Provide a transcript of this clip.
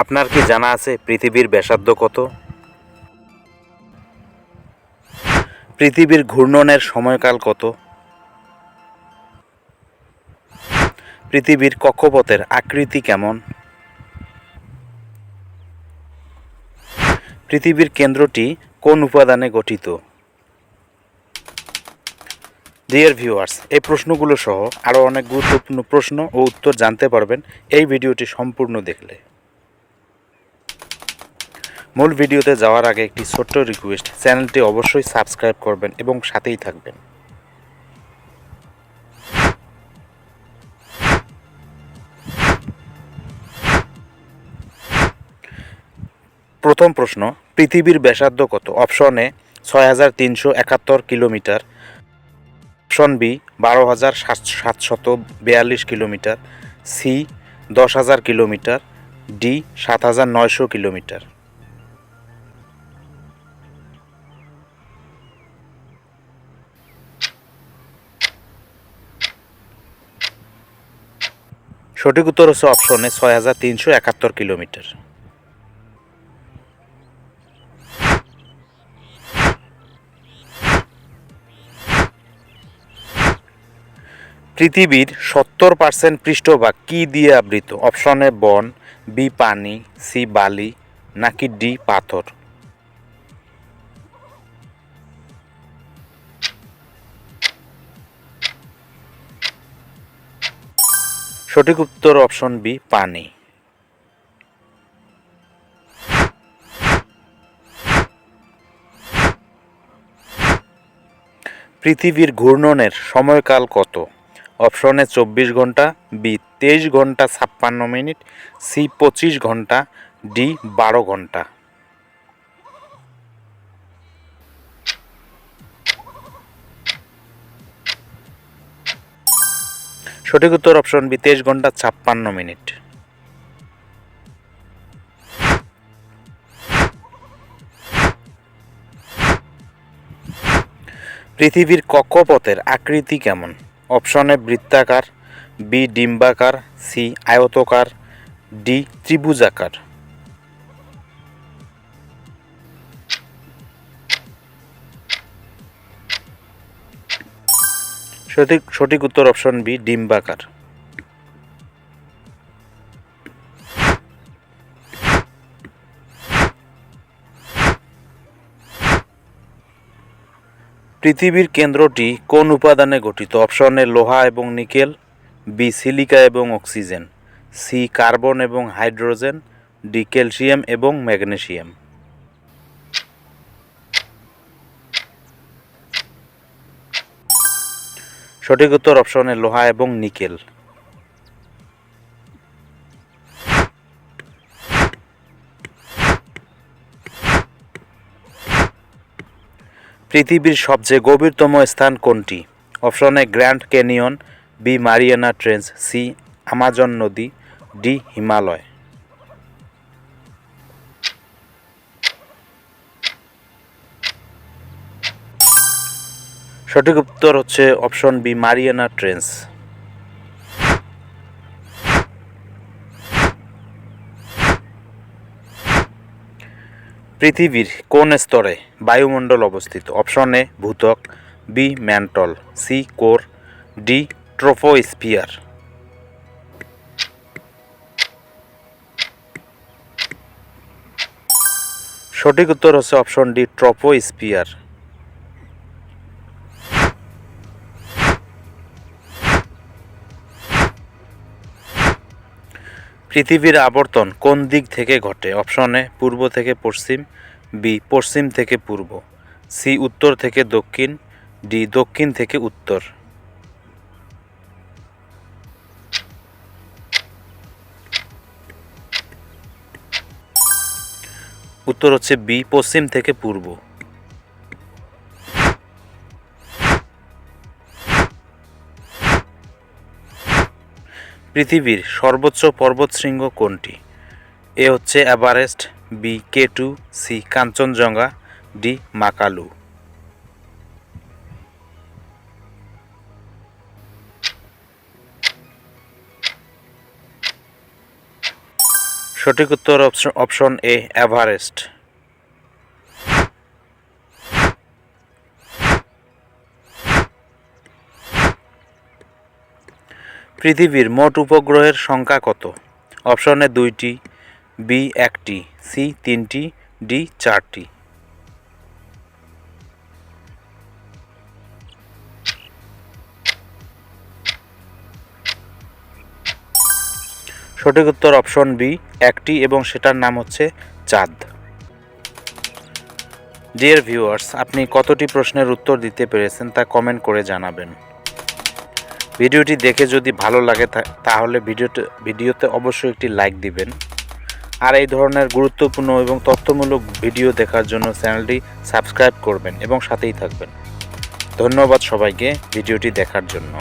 আপনার কি জানা আছে পৃথিবীর ব্যাসার্ধ কত? পৃথিবীর ঘূর্ণনের সময়কাল কত? পৃথিবীর কক্ষপথের আকৃতি কেমন? পৃথিবীর কেন্দ্রটি কোন উপাদানে গঠিত? ডিয়ার ভিউয়ার্স এই প্রশ্নগুলো সহ আরও অনেক গুরুত্বপূর্ণ প্রশ্ন ও উত্তর জানতে পারবেন এই ভিডিওটি সম্পূর্ণ দেখলে। মূল ভিডিওতে যাওয়ার আগে একটি ছোট্ট রিকোয়েস্ট চ্যানেলটি অবশ্যই সাবস্ক্রাইব করবেন এবং সাথেই থাকবেন। প্রথম প্রশ্ন, পৃথিবীর ব্যাসার্ধ কত? অপশন এ ছয় হাজার তিনশো একাত্তর কিলোমিটার। অপশন বি, বারো হাজার সাতশত বিয়াল্লিশ কিলোমিটার। সি, দশ হাজার কিলোমিটার। ডি, সাত হাজার নয়শো কিলোমিটার। সঠিক উত্তর হচ্ছে অপশনে ছয় হাজার তিনশো একাত্তর কিলোমিটার। পৃথিবীর সত্তর পার্সেন্ট পৃষ্ঠভাগ কি দিয়ে আবৃত? অপশনে বন, বি, পানি, সি, বালি, নাকি ডি, পাথর? সঠিক উত্তর অপশন বি, পানি। পৃথিবীর ঘূর্ণনের সময়কাল কত? অপশনে চব্বিশ ঘণ্টা, বি, তেইশ ঘণ্টা, ছাপ্পান্ন মিনিট, সি, পঁচিশ ঘণ্টা, ডি, বারো ঘণ্টা। সঠিক উত্তর অপশন বি, তেইশ ঘণ্টা ছাপ্পান্ন মিনিট। পৃথিবীর কক্ষপথের আকৃতি কেমন? অপশনে বৃত্তাকার, বি, ডিম্বাকার, সি, আয়তকার, ডি, ত্রিভুজাকার। সঠিক সঠিক উত্তর অপশন বি, ডিম্বাকার। পৃথিবীর কেন্দ্রটি কোন উপাদানে গঠিত? অপশনে লোহা এবং নিকেল, বি, সিলিকা এবং অক্সিজেন, সি, কার্বন এবং হাইড্রোজেন, ডি, ক্যালসিয়াম এবং ম্যাগনেসিয়াম। সঠিক উত্তর অপশনে লোহা এবং নিকেল। পৃথিবীর সবচেয়ে গভীরতম স্থান কোনটি? অপশনে grand canyon, B Mariana trench C Amazon নদী, ডি হিমালয়। সঠিক উত্তর হচ্ছে অপশন বি, মারিয়ানা ট্রেন্স। পৃথিবীর কোন স্তরে বায়ুমণ্ডল অবস্থিত? অপশন এ ভূত্বক B, mantle, C, core, D, troposphere. সঠিক উত্তর হচ্ছে অপশন ডি, ট্রোপোস্ফিয়ার। পৃথিবীর আবর্তন কোন দিক থেকে ঘটে? অপশনে পূর্ব থেকে পশ্চিম, বি, পশ্চিম থেকে পূর্ব, সি, উত্তর থেকে দক্ষিণ, ডি, দক্ষিণ থেকে উত্তর। উত্তর হচ্ছে বি, পশ্চিম থেকে পূর্ব। পৃথিবীর সর্বোচ্চ পর্বতশৃঙ্গ কোনটি? এ হচ্ছে Everest, B K two C Kanchenjunga, D Makalu. সঠিক উত্তর অপশ- অপশন এ, এভারেস্ট। পৃথিবীর মোট উপগ্রহের সংখ্যা কত? অপশনে দুইটি বি একটি সি তিনটি ডি চারটি। সঠিক উত্তর অপশন বি একটি এবং সেটার নাম হচ্ছে চাঁদ। ডিয়ার ভিউয়ার্স আপনি কতটি প্রশ্নের উত্তর দিতে পেরেছেন তা কমেন্ট করে জানাবেন। ভিডিওটি দেখে যদি ভালো লাগে তাহলে ভিডিওতে ভিডিওতে অবশ্যই একটি লাইক দিবেন। আর এই ধরনের গুরুত্বপূর্ণ এবং তথ্যমূলক ভিডিও দেখার জন্য চ্যানেলটি সাবস্ক্রাইব করবেন এবং সাথেই থাকবেন। ধন্যবাদ সবাইকে ভিডিওটি দেখার জন্য।